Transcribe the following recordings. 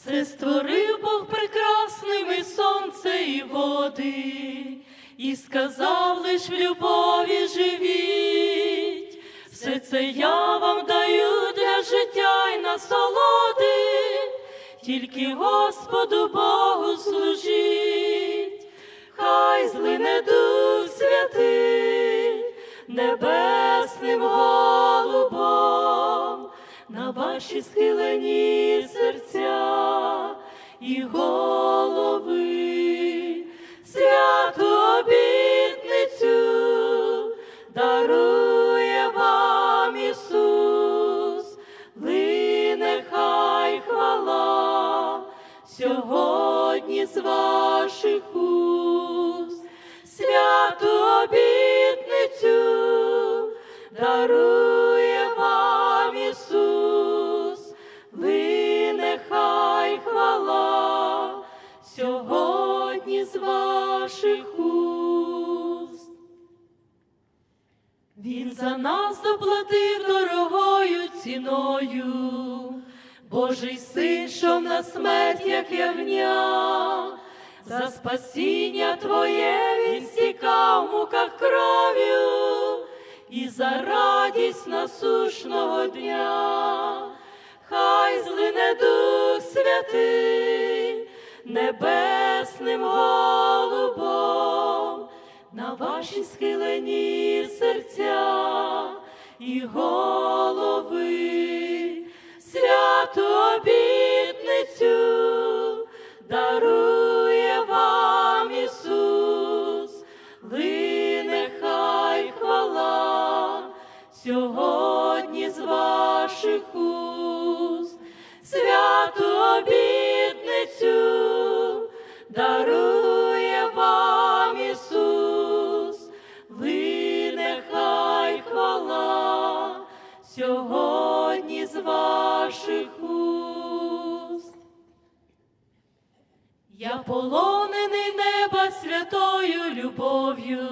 Все створив Бог прекрасними сонце і води, і сказав лиш в любові живіть. Все це я вам даю для життя й насолоди, тільки Господу Богу служіть, хай злине Дух Святий небесним голубом на ваші схилені і голови, свято обітницю дарує вам Ісус, лине хай хвала сьогодні з ваших уст, ваших уст. Він за нас доплатив дорогою ціною, Божий син, що на смерть, як ягня, за спасіння Твоє він стікав муках кров'ю, і за радість насушного дня, хай злине Дух Святий небесним голубом на ваші схилені серця і голови, дарує вам Ісус, лине хай хвала. Сьогодні з ваших уст. Я полонений неба святою любов'ю,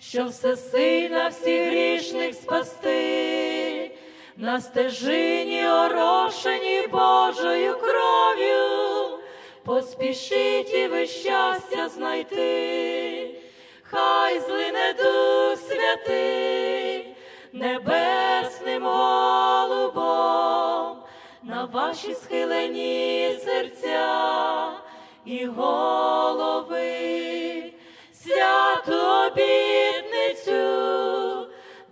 що все сина всіх грішних спасти, на стежині орошені Божою поспішіть і ви щастя знайти, хай злине Дух Святий небесним голубом на ваші схилені серця і голови, святу обітницю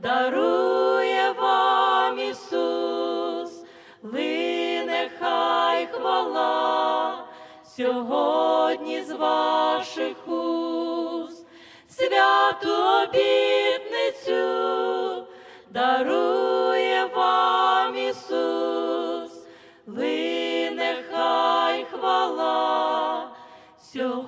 дарує вам Ісус, лине хай хвала сьогодні з ваших уст, святу обітницю дарує вам Ісус, лине хай хвала сьогодні.